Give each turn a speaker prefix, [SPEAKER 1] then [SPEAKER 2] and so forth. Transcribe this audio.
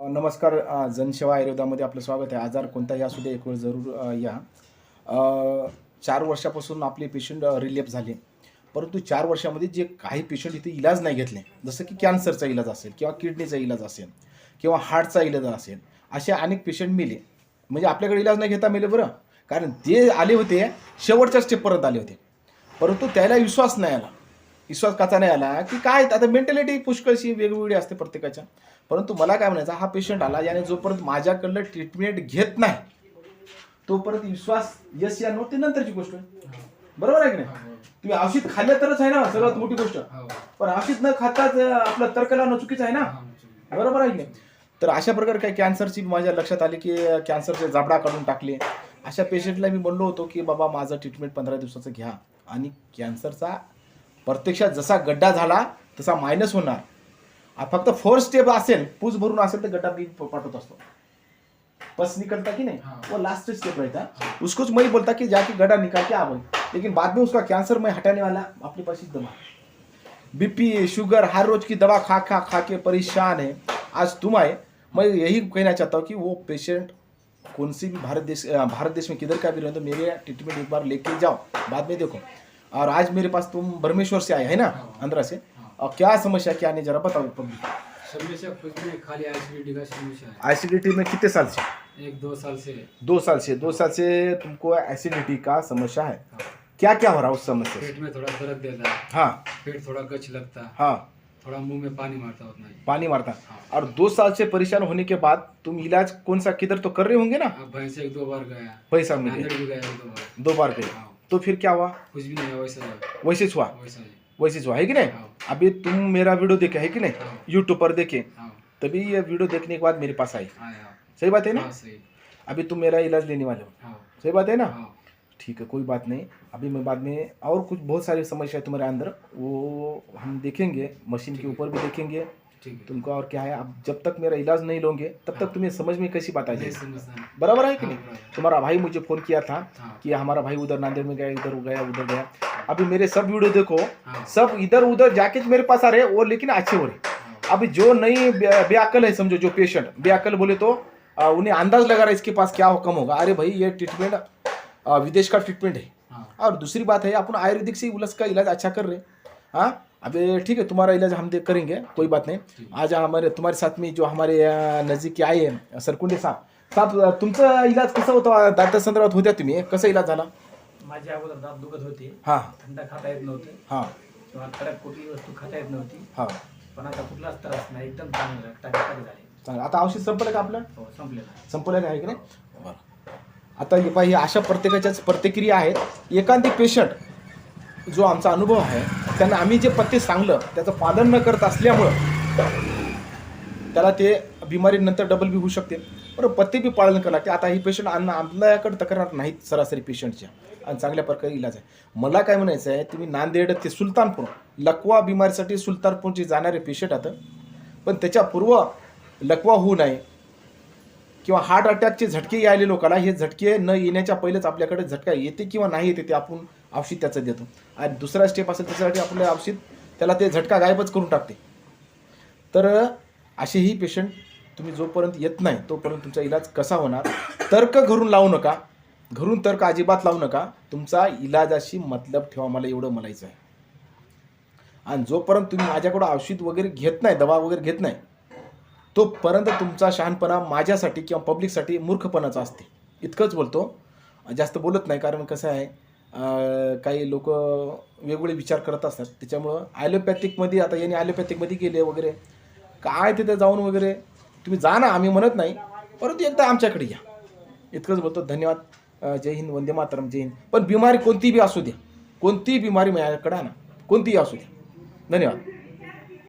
[SPEAKER 1] नमस्कार जनसेवा आयुर्वेदामध्ये आपलं स्वागत आहे. आजार कोणताही असू दे एक वेळ जरूर या. चार वर्षापासून आपले पेशंट रिलीफ झाले. परंतु चार वर्षामध्ये जे काही पेशंट इथे इलाज नाही घेतले जसं की कॅन्सरचा इलाज असेल किंवा किडनीचा इलाज असेल किंवा हार्टचा इलाज असेल असे अनेक पेशंट मेले. म्हणजे आपल्याकडे इलाज नाही घेता मेले बरं. कारण ते आले होते शेवटच्या स्टेपपर्यंत आले होते. परंतु त्याला विश्वास नाही आला. विश्वास काचा नाही आला की काय आता मेंटॅलिटी पुष्कळशी वेगवेगळी असते प्रत्येकाच्या. परंतु मला काय म्हणायचं हा पेशंट आला याने जोपर्यंत माझ्याकडलं ट्रीटमेंट घेत नाही तोपर्यंत विश्वास यश या नो ते नंतरची गोष्ट आहे. बरोबर आहे की नाही? तुम्ही औषध खाल्लं तरच आहे ना सर्वात मोठी गोष्ट. पण औषध न खाताच आपलं तर्क लावणं चुकीचं आहे ना? बरोबर आहे की नाही? तर अशा प्रकारे काही कॅन्सरची माझ्या लक्षात आली की कॅन्सरचे जाबडा काढून टाकले. अशा पेशंटला मी म्हणलो होतो की बाबा माझं ट्रीटमेंट पंधरा दिवसाचं घ्या आणि कॅन्सरचा प्रत्यक्षात जसा गड्डा झाला तसा मायनस होणार. फक्त फोर्थ स्टेप असेल पूज भरून असेल तर गड्डा पाठवत असतो. बस निकलता कि नहीं?
[SPEAKER 2] हाँ।
[SPEAKER 1] वो लास्ट स्टेप रहता उसको मैं बोलता कि जाके गड्ढा निकाल के आ भाई लेकिन बाद में उसका कैंसर में हटाने वाला अपने पास ही दवा बीपी शुगर हर रोज की दवा खा खा खा के परेशान है. आज तुम आए. मैं यही कहना चाहता हूँ कि वो पेशेंट कौन सी भी भारत देश भारत देश में किधर का भी रहे तो मेरे ट्रीटमेंट एक बार लेके जाओ. बाद में देखो. और आज मेरे पास तुम ब्रह्मेश्वर से आए है ना?
[SPEAKER 2] हाँ।
[SPEAKER 1] आंध्रा से।
[SPEAKER 2] हाँ।
[SPEAKER 1] और क्या समस्या क्या नहीं जरा बताओ पब्लिक
[SPEAKER 2] समस्या कुछ नहीं खाली एसिडिटी का समस्या है।
[SPEAKER 1] एसिडिटी में कितने साल से?
[SPEAKER 2] एक दो साल से।
[SPEAKER 1] दो साल से दो साल से तुमको एसिडिटी का समस्या है।
[SPEAKER 2] हाँ।
[SPEAKER 1] क्या क्या हो रहा है उस समस्या से?
[SPEAKER 2] पेट में थोड़ा दर्द देता है।
[SPEAKER 1] हाँ।
[SPEAKER 2] पेट थोड़ा गच लगता है।
[SPEAKER 1] हाँ।
[SPEAKER 2] थोड़ा मुँह में पानी मारता उतना ही।
[SPEAKER 1] पानी मारता
[SPEAKER 2] हाँ।
[SPEAKER 1] और दो साल से परेशान होने के बाद तुम इलाज कौन सा किधर तो कर रहे होंगे ना?
[SPEAKER 2] भैंस एक दो बार गया।
[SPEAKER 1] पैसा मिले
[SPEAKER 2] नांदेड़ भी गया एक दो बार।
[SPEAKER 1] गए
[SPEAKER 2] हाँ।
[SPEAKER 1] तो फिर क्या हुआ?
[SPEAKER 2] कुछ भी नहीं वैसा
[SPEAKER 1] वैसे हुआ।
[SPEAKER 2] वैसे
[SPEAKER 1] हुआ। है कि नहीं?
[SPEAKER 2] हाँ।
[SPEAKER 1] अभी तुम मेरा वीडियो देखे है कि नहीं?
[SPEAKER 2] हाँ।
[SPEAKER 1] यूट्यूब पर देखे।
[SPEAKER 2] हाँ।
[SPEAKER 1] तभी ये वीडियो देखने के बाद मेरे पास आई।
[SPEAKER 2] हाँ हाँ।
[SPEAKER 1] सही बात है ना?
[SPEAKER 2] हाँ सही।
[SPEAKER 1] अभी तुम मेरा इलाज लेने वाले हो।
[SPEAKER 2] हाँ।
[SPEAKER 1] सही बात है ना?
[SPEAKER 2] हाँ।
[SPEAKER 1] ठीक है कोई बात नहीं। अभी मैं बाद में और कुछ बहुत सारी समस्या है तुम्हारे अंदर वो हम देखेंगे मशीन के ऊपर भी देखेंगे।
[SPEAKER 2] है
[SPEAKER 1] तुमको और क्या है? अब जब तक मेरा इलाज नहीं लोगे तब
[SPEAKER 2] हाँ। तक।
[SPEAKER 1] तुम्हें समझ में कैसी बात आ जाएगी बराबर है कि
[SPEAKER 2] हाँ,
[SPEAKER 1] नहीं? तुम्हारा भाई मुझे फ़ोन किया था
[SPEAKER 2] हाँ।
[SPEAKER 1] कि हमारा भाई उधर नांदेड़ में गया इधर गया उधर गया। अभी मेरे सब वीडियो देखो
[SPEAKER 2] हाँ।
[SPEAKER 1] सब इधर उधर जाके मेरे पास आ रहे वो लेकिन अच्छे हो रहे अभी जो नई बेअकल है समझो जो पेशेंट बेअकल बोले तो उन्हें अंदाज लगा रहा है इसके पास क्या कम होगा। अरे भाई ये ट्रीटमेंट विदेश का ट्रीटमेंट है।
[SPEAKER 2] हाँ।
[SPEAKER 1] और दूसरी बात है अपन आयुर्वेदिक से उलस का इलाज अच्छा कर रहे हैं। हाँ अबे ठीक है तुम्हारा इलाज हम देख करेंगे कोई बात नहीं। आज हमारे तुम्हारे साथ में जो हमारे अ, नजीक के आए हैं सरकुंडे साहब साहेब तुमचा इलाज कसा होता दाता संदर्भात होत्या तुम्ही कसा इलाज झाला?
[SPEAKER 3] माझ्या अगोदर दात दुखत होते
[SPEAKER 1] हां।
[SPEAKER 3] थंड खाता येत नव्हते
[SPEAKER 1] हां।
[SPEAKER 3] किंवा कडक कुठली वस्तू खाता येत नव्हती
[SPEAKER 1] हां।
[SPEAKER 3] पण आता कुठलाच त्रास नाही एकदम चांगलं टाकाटाक झाले.
[SPEAKER 1] चांगलं. आता औषध संपलं का आपलं?
[SPEAKER 3] हो संपलेलं आहे.
[SPEAKER 1] संपलेलं आहे की नाही? बरं. आता हे पाहिजे अशा प्रत्येकाच्याच प्रतिक्रिया आहेत. एकांतिक पेशंट जो आमचा अनुभव आहे त्यांना आम्ही जे पत्ते सांगलं त्याचं पालन न करत असल्यामुळं त्याला ते बिमारी नंतर डबल बी होऊ शकते. बरं पत्ते बी पालन करावं लागते? आता ही पेशंट अन्न आपल्याकडे तक्रार नाहीत सरासरी पेशंटच्या आणि चांगल्या प्रकारे इलाज आहे. मला काय म्हणायचं आहे तुम्ही नांदेड ते सुलतानपूर लकवा बिमारीसाठी सुलतानपूरचे जाणारे पेशंट आता. पण त्याच्या पूर्व लकवा होऊ नये. किंवा हार्ट अटॅकचे झटके यायले लोकांना हे झटके न येण्याच्या पहिलेच आपल्याकडे झटका येते किंवा नाही येते ते आपण औषध त्याचं देतो. आणि दुसरा स्टेप असेल त्याच्यासाठी आपलं औषध त्याला ते झटका गायबच करून टाकते. तर असेही पेशंट तुम्ही जोपर्यंत येत नाही तोपर्यंत तुमचा इलाज कसा होणार? तर्क घरून लावू नका. घरून तर्क अजिबात लावू नका. तुमचा इलाजाशी मतलब ठेवा मला एवढं म्हणायचं आहे आणि जोपर्यंत तुम्ही माझ्याकडं औषध वगैरे घेत नाही दवा वगैरे घेत नाही तोपर्यंत तुमचा शहाणपणा माझ्यासाठी किंवा पब्लिकसाठी मूर्खपणाचा असते. इतकंच बोलतो. जास्त बोलत नाही कारण कसं आहे काही लोक वेगवेगळे विचार करत असतात. त्याच्यामुळं ॲलोपॅथिकमध्ये आता यांनी ॲलोपॅथिकमध्ये गेले वगैरे. काय तिथे जाऊन वगैरे? तुम्ही जा ना आम्ही म्हणत नाही. परंतु एकदा आमच्याकडे या. इतकंच बोलतो. धन्यवाद. जय हिंद वंदे मातरम जय हिंद. पण बिमारी कोणतीही असू द्या. कोणतीही बिमारी माझ्याकडे आणा. कोणतीही असू द्या. धन्यवाद.